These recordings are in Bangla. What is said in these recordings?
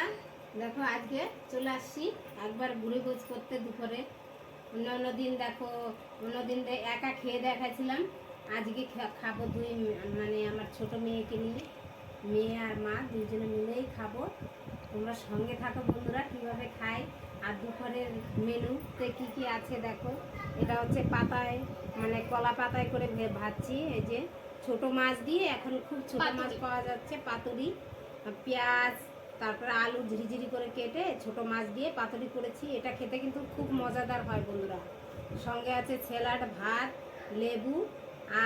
বন্ধুরা দেখো আজকে চলে আসছি একবার ঘুরে গোছ করতে দুপুরে। অন্য অন্য দিন দেখো অন্য দিন একা খেয়ে দেখাছিলাম আজকে খাব দুই মানে আমার ছোট মেয়েকে নিয়ে। মেয়ে আর মা দুজনে মিলেই খাব। তোমরা সঙ্গে থাকো বন্ধুরা কীভাবে খাই আর দুপুরের মেনুতে কি কি আছে দেখো। এটা হচ্ছে পাতায় মানে কলা পাতায় করে ভাজছি। এই যে ছোট মাছ দিয়ে এখন খুব ছোট মাছ পাওয়া যাচ্ছে পাতুরি পেঁয়াজ তারপরে আলু ঝিরিঝিরি করে কেটে ছোট মাছ দিয়ে পাতুরি করেছি। এটা খেতে কিন্তু খুব মজাদার হয় বন্ধুরা। সঙ্গে আছে ছেলাট ভাত, লেবু,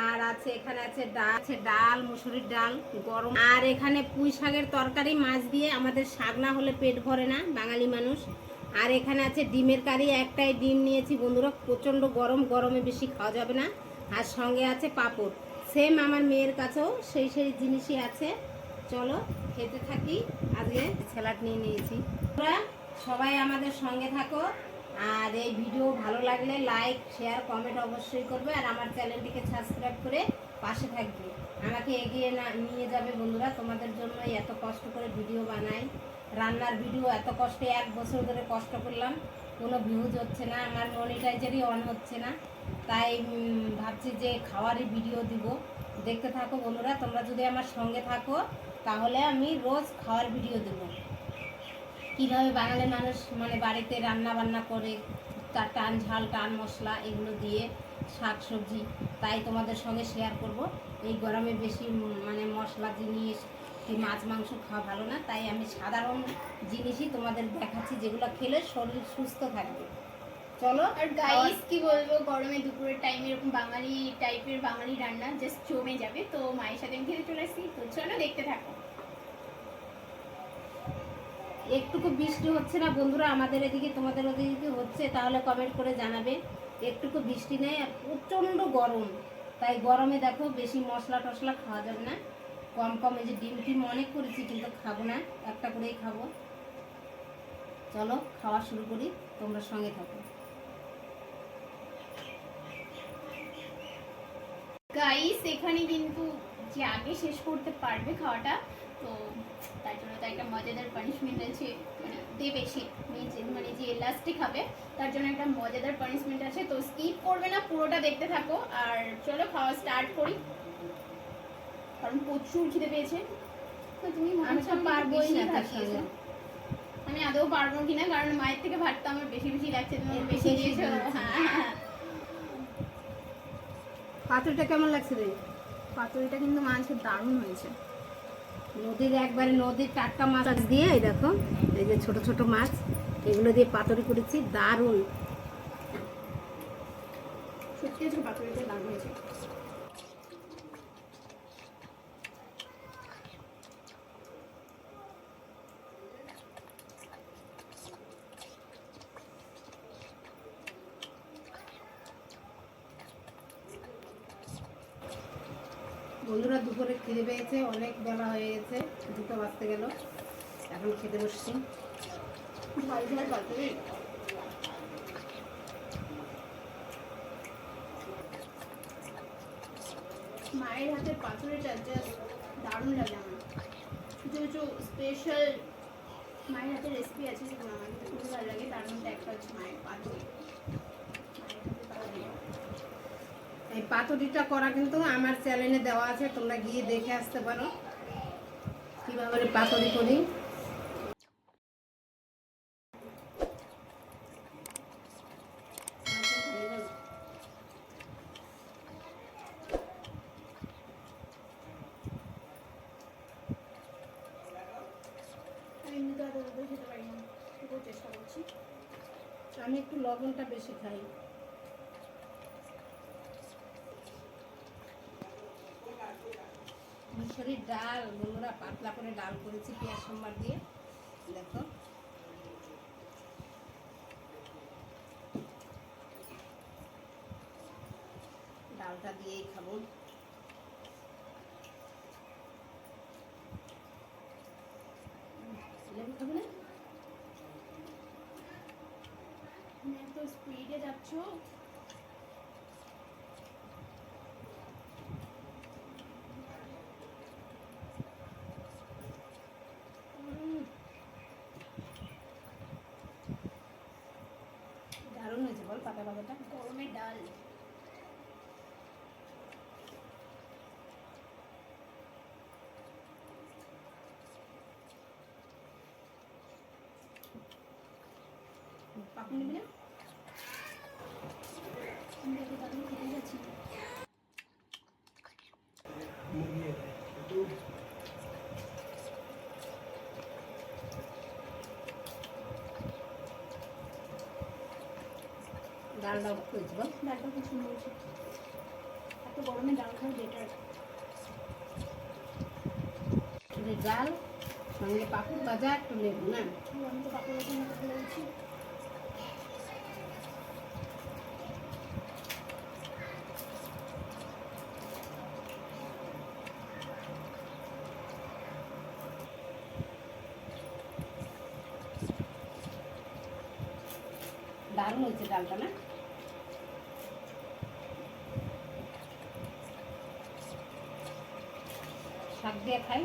আর আছে এখানে আছে ডাল আছে ডাল, মুসুরির ডাল, গরম। আর এখানে পুঁই শাকের তরকারি, মাছ দিয়ে আমাদের শাক না হলে পেট ভরে না, বাঙালি মানুষ। আর এখানে আছে ডিমের কারি, একটাই ডিম নিয়েছি বন্ধুরা, প্রচণ্ড গরম, গরমে বেশি খাওয়া যাবে না। আর সঙ্গে আছে পাপড়। সেম আমার মেয়ের কাছেও সেই সেই জিনিসই আছে। চলো খেতে থাকি। আজকে স্যালাড নিয়ে নিয়েছি। তোমরা সবাই আমাদের সঙ্গে থাকো, আর এই ভিডিও ভালো লাগলে লাইক শেয়ার কমেন্ট অবশ্যই করবে, আর আমার চ্যানেলটিকে সাবস্ক্রাইব করে পাশে থাকবে। আমাকে এগিয়ে না, নিয়ে যাবে বন্ধুরা, তোমাদের জন্য এত কষ্ট করে ভিডিও বানাই। রান্নার ভিডিও এত কষ্টে, এক বছর ধরে কষ্ট করলাম, কোনো ভিউজ হচ্ছে না, আমার মনিটাইজারই অন হচ্ছে না। তাই ভাবছি যে খাওয়ারই ভিডিও দিব। দেখতে থাকো বন্ধুরা, তোমরা যদি আমার সঙ্গে থাকো, তাহলে আমি রোজ খাওয়ার ভিডিও দেব। কীভাবে বাঙালি মানুষ মানে বাড়িতে রান্না বান্না করে, তার টান ঝাল, টান মশলা এগুলো দিয়ে শাক সবজি তাই তোমাদের সঙ্গে শেয়ার করব। এই গরমে বেশি মানে মশলা জিনিস কি মাছ, মাংস খাওয়া ভালো না, তাই আমি সাধারণ জিনিসই তোমাদের দেখাচ্ছি, যেগুলো খেলে শরীর সুস্থ থাকবে। চলো। আর গাইস কি বলব গরমে দুপুরের টাইমে এরকম বাঙালি টাইপের বাঙালি রান্না জাস্ট জমে যাবে। তো মায়ের সাথে আমি খেতে চলে আসছি। তো চলো দেখতে থাকো। একটুকু বৃষ্টি হচ্ছে না বন্ধুরা? আমাদের এদিকে তোমাদের ওদিকে হচ্ছে তাহলে কমেন্ট করে জানাবে। একটুকু বৃষ্টি নেই আর প্রচণ্ড গরম। তাই গরমে দেখো বেশি মশলা টশলা খাওয়া যাবে না। কম কম এই যে ডিম টিম অনেক করেছি কিন্তু খাব না। একটা করেই খাব। চলো খাওয়া শুরু করি। তোমরা সঙ্গে থাকো। গাইস এখানে কিন্তু যে আগে শেষ করতে পারবে খাওয়াটা তো তার জন্য তো একটা মজাদার পানিশমেন্ট আছে মানে দেবে সে মানে যে লাস্টে খাবে তার জন্য একটা মজাদার পানিশমেন্ট আছে তো স্কিপ করবে না পুরোটা দেখতে থাকো আর চলো খাওয়া স্টার্ট করি। কারণ প্রচুর খিদে পেয়েছে। তো তুমি মনে আমাকে পারবোই না খাইয়েছো। আমি আদৌ পারব কিনা কারণ মায়ের থেকে ভাতটা আমার বেশি বেশি লাগছে তুমি বেশি দিয়েছ। হ্যাঁ। পাতুরিটা কেমন লাগছে রে? পাতুরিটা কিন্তু মাছের দারুণ হয়েছে। নদীর একবারে নদীর টাটকা মাছ দিয়ে, এই দেখো, এই যে ছোট ছোট মাছ, এগুলো দিয়ে পাতুরি করেছি দারুণ সত্যি আজকে পাতুরিটা দারুণ হয়েছে বন্ধুরা দুপুরে খিদে পেয়েছে, অনেক বেলা হয়ে গেছে, দুটো বাজতে গেল। এখন খেতে বসছি। মায়ের হাতের পাতুরিটা জাস্ট দারুণ লাগে আমার। কিছু কিছু স্পেশাল মায়ের হাতের রেসিপি আছে যেগুলো আমার খুবই ভালো লাগে। তার মধ্যে একটা হচ্ছে মায়ের পাতুরি মায়ের হাতের পাতুরি এই পাতুরিটা করা কিন্তু আমার চ্যানেলে দেওয়া আছে, তোমরা গিয়ে দেখে আসতে পারো। কীভাবে পাতুরি করি? আমি একটু লবণটা বেশি খাই মুসুরির ডাল বন্ধুরা পাতলা করে ডাল করেছি পেঁয়াজ সোমবার দিয়ে। দেখো। ডালটা দিয়েই খাব। যাচ্ছ। গরমে ডাল পাপড় নিবি না আমি দেখো তাদের খেতে যাচ্ছি ডালটা করেছি বল। ডালটা খুব সুন্দর হয়েছে এত গরমে ডাল খাওয়া বেটার ডাল সঙ্গে পাপড় বাজার একটু নেব না? আমি তো পাপড় বাজার মতো ভালো হয়েছি দারুণ হয়েছে ডালটা না শাক দিয়ে খাই।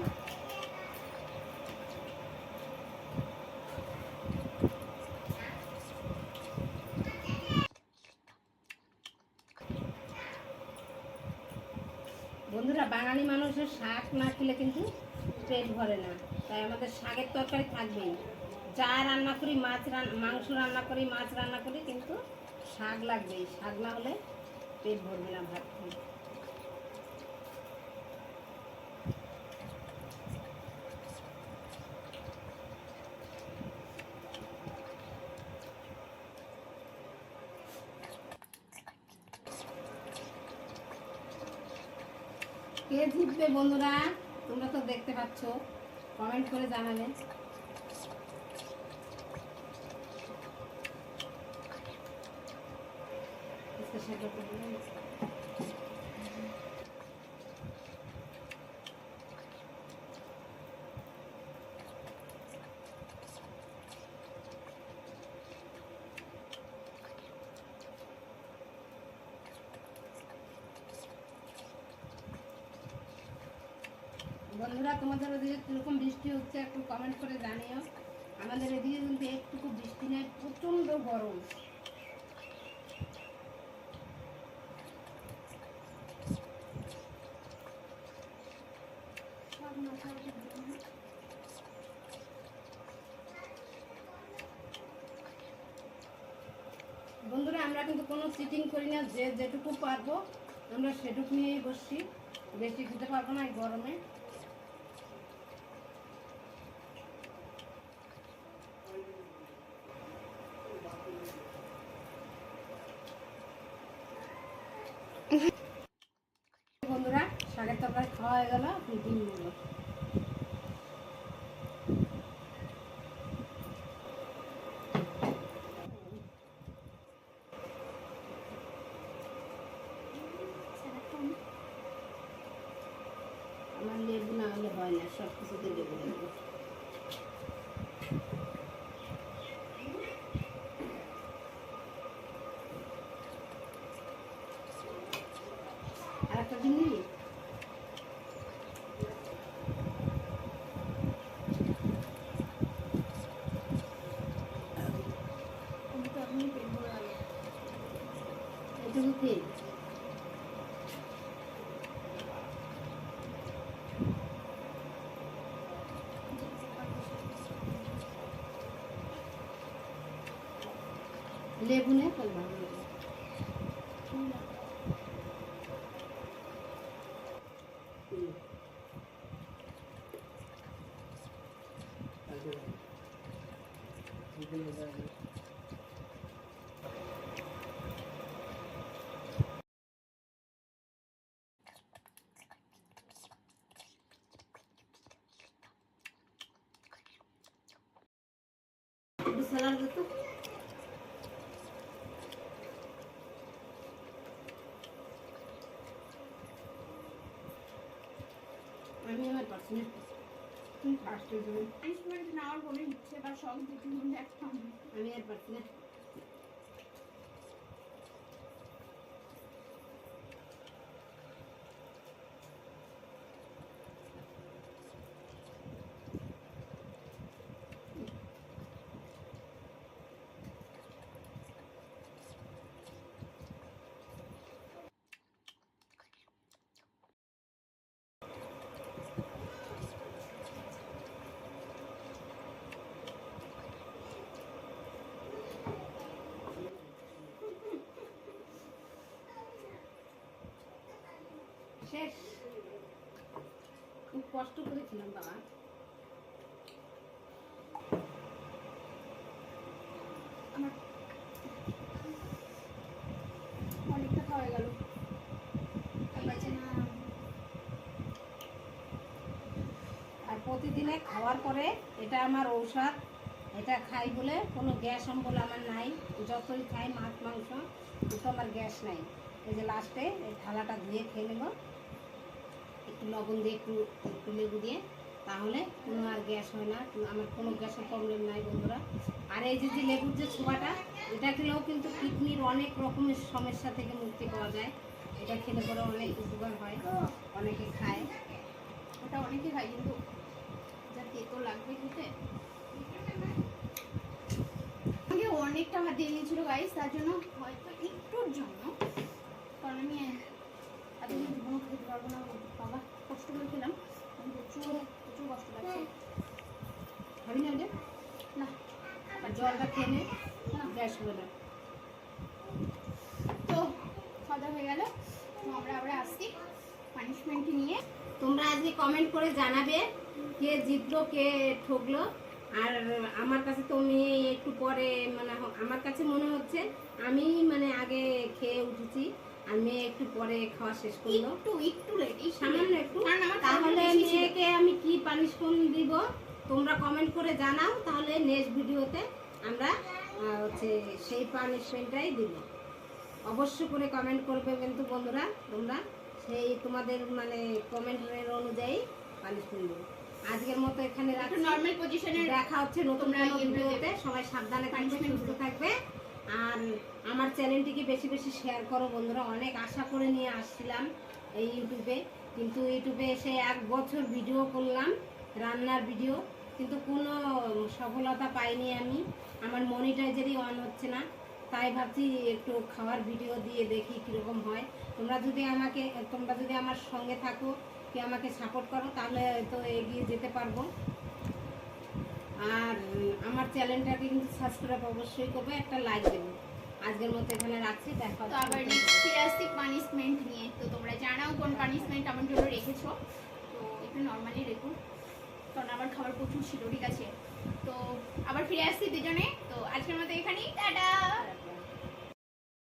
বন্ধুরা, বাঙালি মানুষের শাক না খেলে কিন্তু পেট ভরে না। তাই আমাদের শাকের তরকারি থাকবেই। যা রান্না করি, মাছ রান্না মাংস রান্না করি, মাছ রান্না করি কিন্তু শাক লাগবেই। শাক না হলে পেট ভরবে না ভাত খেয়ে। রেসিপিতে বন্ধুরা? তোমরা তো দেখতে পাচ্ছ। কমেন্ট করে জানালে। আচ্ছা, সেটা বন্ধুরা, তোমাদের ওদিকে কীরকম বৃষ্টি হচ্ছে একটু কমেন্ট করে জানিও। আমাদের এদিকে কিন্তু একটুকু বৃষ্টি নেই, প্রচণ্ড গরম। বন্ধুরা, আমরা কিন্তু কোনো চিটিং করি না, যে যেটুকু পারব, আমরা সেটুকু নিয়েই বসছি। বেশি খেতে পারব না এই গরমে বন্ধুরা শাকের তরকারি খাওয়া হয়ে গেল এখন ডিম নেব স্যালাডটা আমি আমার লেবু না হলে হয় না সব কিছুতে লেবু লাগবে আর একটা ডিম নিবি আমি তো এখনই পেট ভরে গেল এটুকু খেয়ে লেবু নে তাহলে ভালো লাগবে হুম। একটু স্যালাড দে তো আমি আমার পারছি না তুমি ফার্স্টে দেবে পানিশমেন্ট নেওয়ার কোনো ইচ্ছে বা শখ দুটি মধ্যে একটা আমি। আমি আর পারছি না। শেষ। খুব কষ্ট করেছিলাম, বাবা। গেল। আর প্রতিদিনে খাওয়ার পরে এটা আমার ঔষধ, এটা খাই বলে কোনো গ্যাস অম্বল আমার নাই। যতই খাই মাছ, মাংস, কিন্তু আমার গ্যাস নাই। এই যে লাস্টে এই থালাটা ধুয়ে খেয়ে নেব একটু লবণ দিয়ে একটু একটু লেবু দিয়ে, তাহলে কোনো আর গ্যাস হয় না আমার কোনো গ্যাসের প্রবলেম নাই বন্ধুরা। আর এই যে যে লেবুর যে ছোঁয়াটা, এটা খেলেও কিন্তু কিডনির অনেক রকমের সমস্যা থেকে মুক্তি পাওয়া যায়। এটা খেলে পরে অনেক উপকার হয়, অনেকে খায়। ওটা অনেকে খায়, কিন্তু যা তেতো লাগবে খেতে। অনেকটা ভাত দিয়ে নিয়েছিল গাইস তার জন্য হয়তো একটুর জন্য, কারণ আমি এতদিন জীবনও খেতে পারব না বাবা কষ্ট করে খেলাম আমি প্রচুর প্রচুর কষ্ট লাগছে। খাবি না না। আর জলটা খেয়ে নে। গ্যাস হবে তো খাওয়া হয়ে গেল। আমরা আবার আসছি পানিশমেন্ট নিয়ে। তোমরা আজকে কমেন্ট করে জানাবে কে জিতলো কে ঠকলো। আর আমার কাছে তো মেয়ে একটু পরে মানে আমার কাছে মনে হচ্ছে আমি মানে আগে খেয়ে উঠেছি। আর মেয়ে একটু পরে খাওয়া শেষ করল। একটু একটু সামান্য একটু। তাহলে। মেয়েকে আমি কি পানিশমেন্ট দিব? তোমরা কমেন্ট করে জানাও তাহলে নেক্সট ভিডিওতে আমরা হচ্ছে সেই পানিশমেন্টটাই দিব। অবশ্যই করে কমেন্ট করবে কিন্তু বন্ধুরা তোমরা সেই তোমাদের মানে কমেন্টের অনুযায়ী পানিশমেন্ট দেবো। আজকের মতো এখানে নর্মাল পজিশনে দেখা হচ্ছে নতুন ইয়ে ভিডিওতে। সবাই সাবধানে থাকবে সুস্থ থাকবে। আর আমার চ্যানেলটিকে বেশি বেশি শেয়ার করো বন্ধুরা। অনেক আশা করে নিয়ে আসছিলাম এই ইউটিউবে। কিন্তু ইউটিউবে এসে এক বছর ভিডিও করলাম, রান্নার ভিডিও কিন্তু কোনো সফলতা পাইনি আমি। আমার মনিটাইজারই অন হচ্ছে না। তাই ভাবছি একটু খাওয়ার ভিডিও দিয়ে দেখি কীরকম হয়। তোমরা যদি আমাকে, তোমরা যদি আমার সঙ্গে থাকো, কি আমাকে সাপোর্ট করো, তাহলে তো এগিয়ে যেতে পারব। আর আমার চ্যানেলটাকে কিন্তু সাবস্ক্রাইব অবশ্যই করবে একটা লাইক দেবে। আজকের মতো এখানে রাখছি দেখো তো আবার নেক্সট ফিরে আসছি পানিশমেন্ট নিয়ে। তো তোমরা জানাও কোন পানিশমেন্ট আমার জন্য রেখেছ। তো একটু নর্মালি রেখো কারণ আমার খাবার প্রচুর ছিল ঠিক আছে। তো আবার ফিরে আসছি দুজনে। তো আজকের মতো এখানেই টাটা!